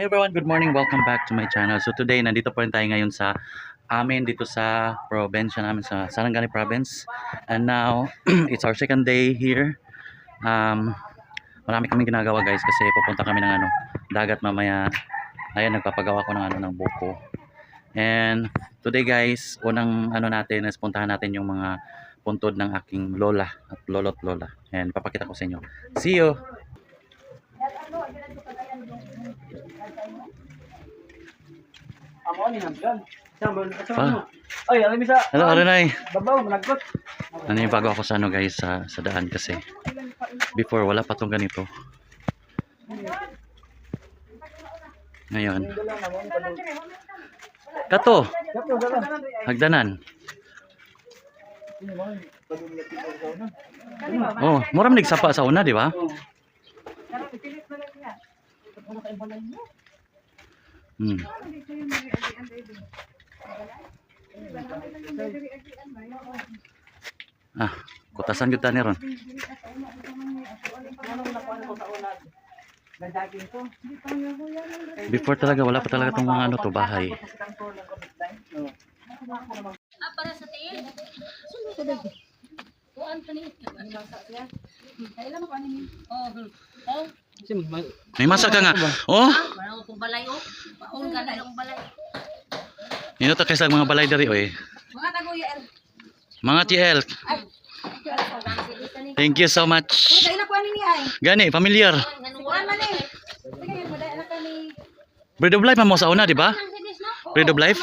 Hey everyone, good morning. Welcome back to my channel. So today, nandito po rin tayo ngayon sa amin dito sa probinsya namin sa Sarangani province. And now, it's our second day here. Um, marami kaming ginagawa guys kasi pupunta kami ng ano, dagat mamaya. Ayan, nagpapagawa ko ng ano ng buko. And today guys, unang ano natin, is puntahan natin yung mga puntod ng aking lola at lolo't lola. And papakita ko sa inyo. See you! Amo ni hanggan. Sama sa Ah. ano. Ay, alam sa. Hello, Aranay! Babaw malagkot. Nanibago ako sa ano guys sa, sa daan kasi before wala pa tong ganito. Ngayon, na kato, hagdanan. Oh, mura man nagsapa sa una, di ba? Oh. Hmm. Ah, kutasan gyud tani ron. Ko. Before talaga wala pa talaga tong mga ano to bahay. Ah, para sa tiil. Kuan ka ni. Kailan mo pa ni? Oh, oh. Sim, May masa ka nga. Oh, Parang kung balay oh. Paon ka na yung balay. Ino to kaysa mga balay dari oy. Mga taguya el. Mga TL, thank you so much. Gani, familiar. Eh. Bread of life mo sa una, di ba? Bread of life?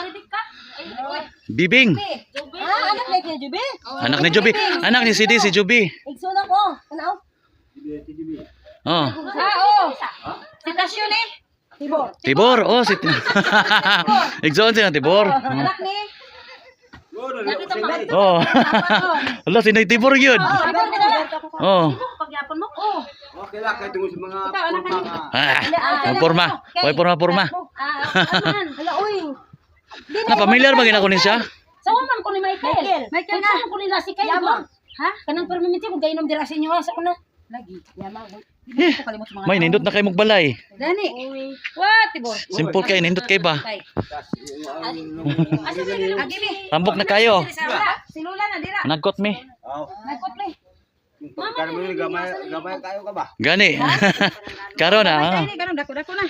Bibing. Ah, anak ni Jubi. Anak ni Juby. Anak ni Sidi, si Juby. Igsunan ko. Ano? Oh, Ah, oh. Sitasyon eh. Tibor. Tibor. Oh, si Igsoon siya Tibor. Oh. Anak ni. Oh. Ala, si Tibor yun. Na. Oh. Pagyapon mo. Oh. Okay la kay tungod sa mga. Ah, ang porma. Hoy, porma, porma. Ah, ano man? Hala, uy. Na familiar ba gina ko ni siya? Sa man ko ni Michael. Michael na. ko ni Lassie kayo. Ha? Kanang permanente kung gainom dira sa inyo sa kuna. Lagi. Yama. Eh. May nindot na kay magbalay. Dani. What, Tibor? Simple kay nindot kay ba? Mi. Rambok na kayo. Si Lula. Si Lula na dira. Nagkot mi. Nagkot ni. Kan mo gamay gamay kayo ka ba? Gani. Karon na. ah. Na.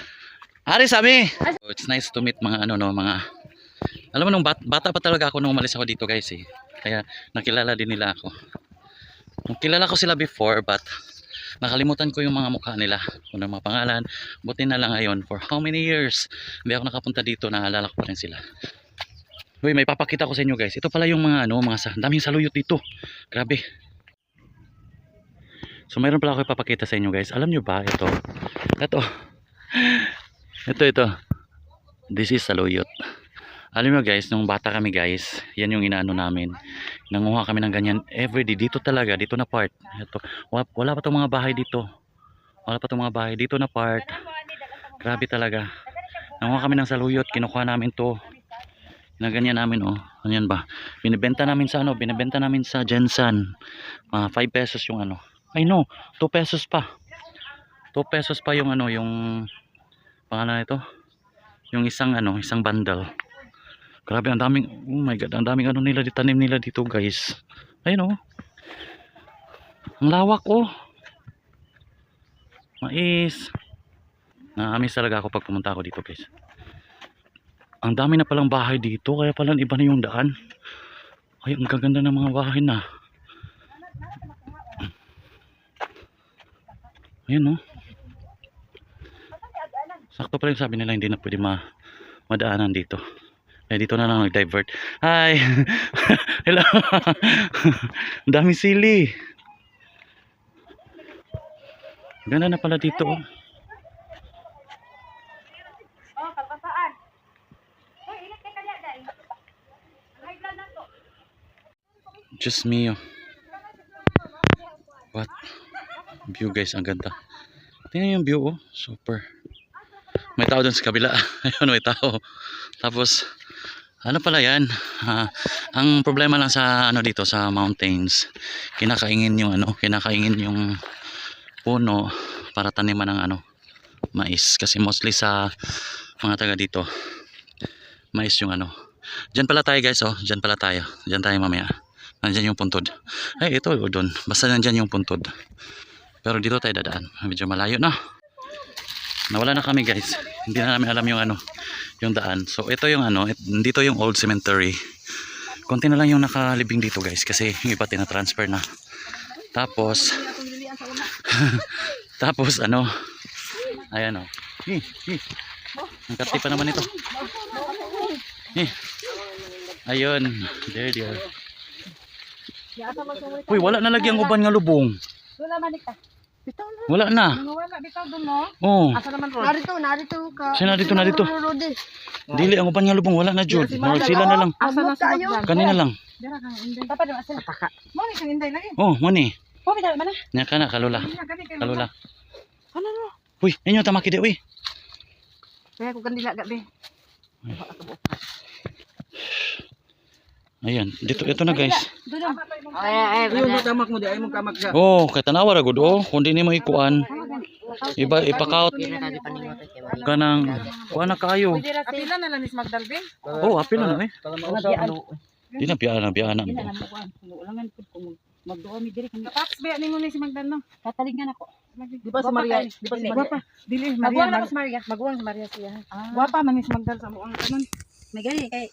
Ari sabi. Oh, it's nice to meet mga ano no, mga Alam mo nung bat- bata pa talaga ako nung umalis ako dito guys eh. Kaya nakilala din nila ako. Nung kilala ko sila before but nakalimutan ko yung mga mukha nila. Kung ano mga pangalan. Buti na lang ngayon for how many years hindi ako nakapunta dito naalala ko pa rin sila. Uy, may papakita ko sa inyo guys. Ito pala yung mga ano, mga sa, daming saluyot dito. Grabe. So mayroon pala ako ipapakita sa inyo guys. Alam nyo ba ito? Ito. Ito, ito. This is saluyot. Alam mo guys, nung bata kami guys, yan yung inaano namin. Nanguha kami ng ganyan everyday. Dito talaga, dito na part. Ito. Wala, wala pa tong mga bahay dito. Wala pa tong mga bahay. Dito na part. Grabe talaga. Nanguha kami ng saluyot. Kinukuha namin to. Ginaganyan namin oh. Ano yan ba? Binibenta namin sa ano? Binibenta namin sa Jensen. Ah, 5 pesos yung ano. Ay no, 2 pesos pa. 2 pesos pa yung ano, yung pangalan nito. Yung isang ano, isang bundle. Grabe, ang daming, oh my god, ang daming ano nila, tanim nila dito guys. Ayun oh. Ang lawak oh. Mais. Nakamiss talaga ako pag pumunta ako dito guys. Ang dami na palang bahay dito, kaya palang iba na yung daan. Ay, ang gaganda ng mga bahay na. Ayun oh. Sakto pa rin sabi nila hindi na pwede ma madaanan dito. Eh dito na lang nag-divert. Hi. Hello. Ang dami sili. Ganda na pala dito. oh. Oh, kalpasaan. Hoy, init kay kanya dai. High blood na to. Just me. oh. What? View guys, ang ganda. Tingnan yung view oh. Super. May tao dun sa kabila. Ayun, may tao. Tapos, ano pala yan? Ah, ang problema lang sa ano dito sa mountains, kinakaingin yung ano, kinakaingin yung puno para taniman ng ano, mais. Kasi mostly sa mga taga dito mais yung ano. Diyan pala tayo guys oh. Diyan pala tayo. Diyan tayo mamaya. Nandyan yung puntod. Ay ito o doon. Basta nandyan yung puntod. Pero dito tayo dadaan. Medyo malayo na. Nawala na kami guys. Hindi na namin alam yung ano yung daan. So ito yung ano it- dito yung old cemetery. Konti na lang yung nakalibing dito guys kasi yung iba tina-transfer na. Tapos tapos ano ayan o hi, hi. ang kati naman ito. Hi. ayun there there uy wala na lagi ang uban nga lubong. Wala man ka. Bitaw na. wala na Wala bitaw doon no. oh Asa naman ro? Narito, narito ka. Siya narito, narito. dili ang uban nga lubong wala na jud Murag sila na lang Asa na tayo? kanina lang Dira kang inday. Papa dira sila. Taka. Mo ni kang inday lagi. oh money Po bitaw man na. nya kana kalula kalula Ano no? uy inyo tamaki di uy Kaya ko gandila gabi. Ayan dito ito na guys Doon. Ay ay Yung tamak mo di ay mong kamak ka. Oh, kay tanawa ra gud oh, kundi nimo ikuan. Iba ipakaut kanang kuan na kayo. Dira sila na lang ni Magdalbin. Oh, apil na eh. Ano? Di na biya na biya na. Ulangan pud ko magduwa mi diri kami. Paps ba ningon ni si Magdal no? Katalingan ako. Di ba si Maria? Di ba si Maria? Dili Maria. Magwang na si Maria. Magwang si Maria siya. Guwapa man ni si Magdal sa muang kanon. May gani kay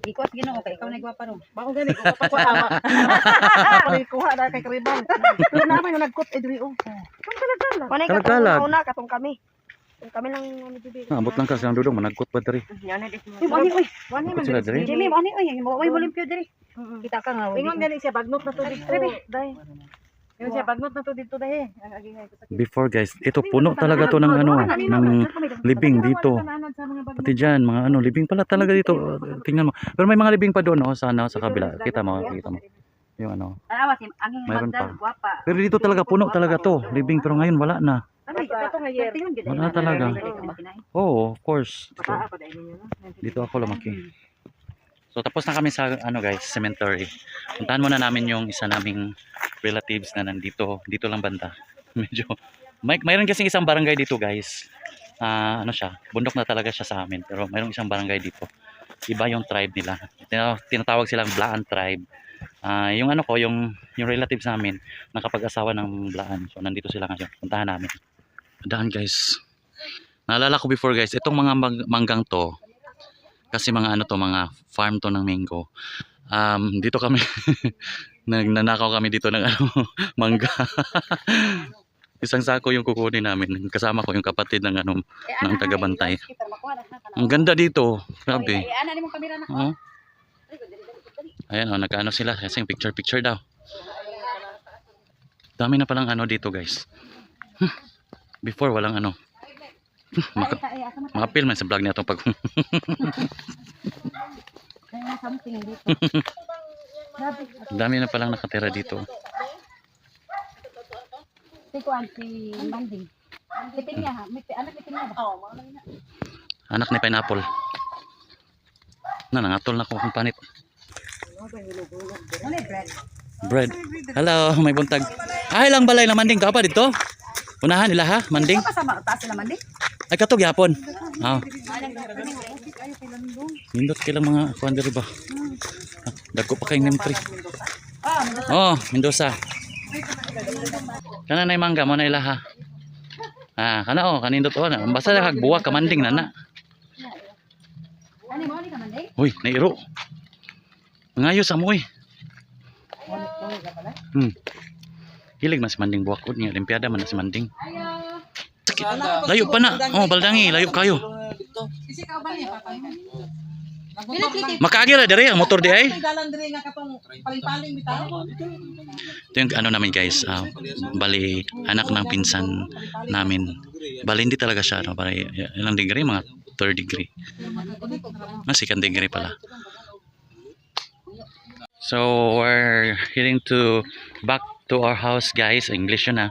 Ikaw at ginoo kay ikaw na guwapa ro. Bako gani ko pa ko. Ako kuha na kay Karibang. Pero na may nagkot edri o. Panay ka Kalagkalag. una katong kami. Kung kami lang ano dito. Abot lang ka sa dudong managkot pa diri. Yan na di. Uy, wani oy. Wani diri. Jimmy, wani oy. Mo oy bolimpyo diri. Kita ka nga. Ingon gani siya bagnot na to dito. Dai. Ingon siya bagnot na to dito. Ang nga ito. Before guys, ito puno talaga to ng ano, ng libing dito. Pati diyan mga ano, libing pala talaga dito. Tingnan mo. Pero may mga libing pa doon oh, sa ano, sa kabila. Kita mo, kita mo. Yung ano. Mayroon pa. Pero dito talaga puno talaga to. Libing pero ngayon wala na. Ano? Wala talaga. Oo, of course. Dito, dito ako lumaki. So tapos na kami sa ano guys, cemetery. Puntahan muna namin yung isa naming relatives na nandito, dito lang banda. Medyo may mayroon kasing isang barangay dito guys. Ah, ano siya? Bundok na talaga siya sa amin, pero mayroong isang barangay dito. Iba yung tribe nila. Tina- Tinatawag silang Blaan tribe. Ah, yung ano ko, yung yung relatives namin nakapag-asawa ng Blaan. So nandito sila ngayon. Puntahan namin. Daan guys. Naalala ko before guys, itong mga mang- manggang to, kasi mga ano to, mga farm to ng mango. Um, dito kami, nagnanakaw kami dito ng ano, mangga. Isang sako yung kukunin namin. Kasama ko yung kapatid ng ano, ng tagabantay. Ang ganda dito. Grabe. Ana ni mo kamera na. Oh. Ayan oh, nagkaano sila kasi picture picture daw. Dami na palang ano dito guys. Before walang ano. Maka, makapil man sa vlog niya itong pag dami na palang nakatira dito. Si Kuan, si Manding. Kiting niya ha? Anak kiting niya ba? Oo, mga na. Anak ni Pineapple. Na nangatol na ko kung panit. Bread? Hello, may buntag. Ay lang balay na manding ka pa dito. Unahan nila ha, manding. Kasama, taas sila Manding? Ay katog yapon. Ah. Nindot kailang mga kuan diri ba? Ah, Dagko pa kay name tree. Oh, Mendoza. Kana nay mangga mo na ilaha. Ah, kana oh, kanindot oh. Basta na kagbuwa ka manding na na. Ano mo, ano ka Manding? Uy, nairo. Ngayo sa mo eh. Hmm. Hilig mas manding buwak ko niya. Olimpiada man si manding. Sakit. Layo pa na. Oh, baldangi. Layo kayo. Kasi ka ba niya, papa? Makaagi ra diri ang motor di ay. Ito yung ano namin guys. ah, bali, anak ng pinsan namin. Bali, hindi talaga siya. No? Bali, ilang degree? Mga third degree. Ah, second degree pala. So, we're heading to back to our house guys. English yun ah.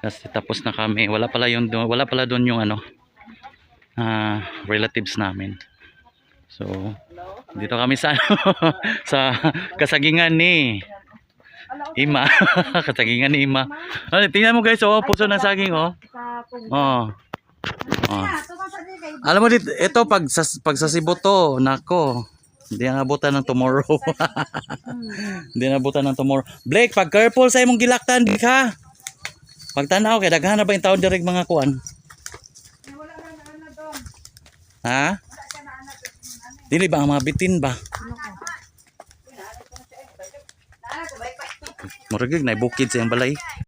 Kasi tapos na kami. Wala pala yung wala pala doon yung ano ah, relatives namin. So, dito kami sa sa kasagingan ni Ima. kasagingan ni Ima. Ano, tingnan mo guys, oh, puso ng saging oh. Oo. Oh. Alam mo dito, ito pag sa, pag sa Cebu to, nako. Hindi na abutan ng tomorrow. Hindi na abutan ng tomorrow. Blake, pag careful sa imong gilaktan, di ka. Pag tanaw kay daghan na ba yung taon direk mga kuan? Ha? Dili ba ang mga bitin ba? Muragig na bukid sa balay.